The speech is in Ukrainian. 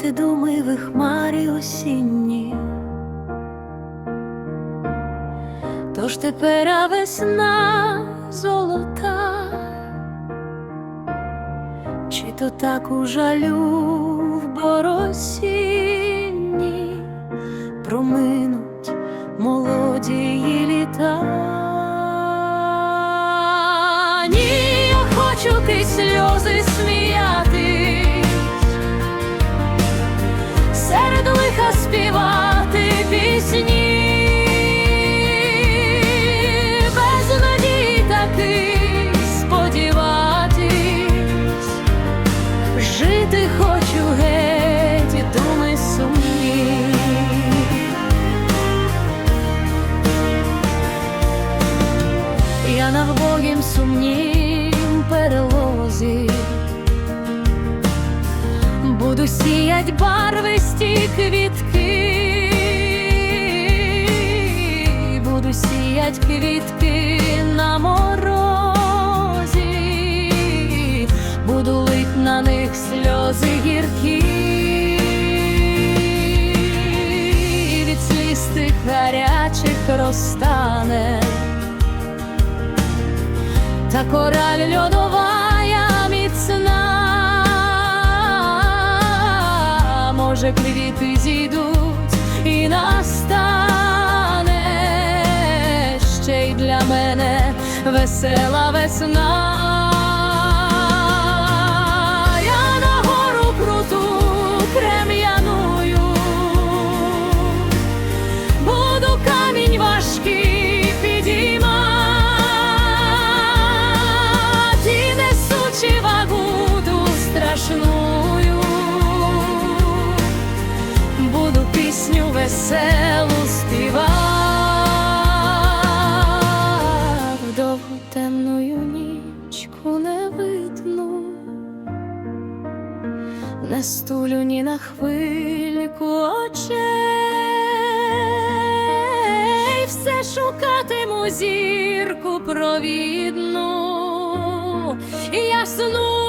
ти думи в хмарі осінні. Тож тепер весна золота, чи то так у жалю в боросінні проминуть молодії літа. Ні, я хочу крізь сльози сміятись, співати пісні, без надій сподіватись, жити хочу геть, думи сумні. Я на сумнім перелозі буду сіять барвисті квітки, буду сіять квітки на морозі, буду лить на них сльози гіркі. Від сліз тих гарячих розтане. Та кораль льодовая може, квіти зійдуть і настане ще й для мене весела весна. Пісню веселу співати в довгу темною нічку не видно. Не стулю ні на хвильку очей, все шукатиму зірку провідну, ясну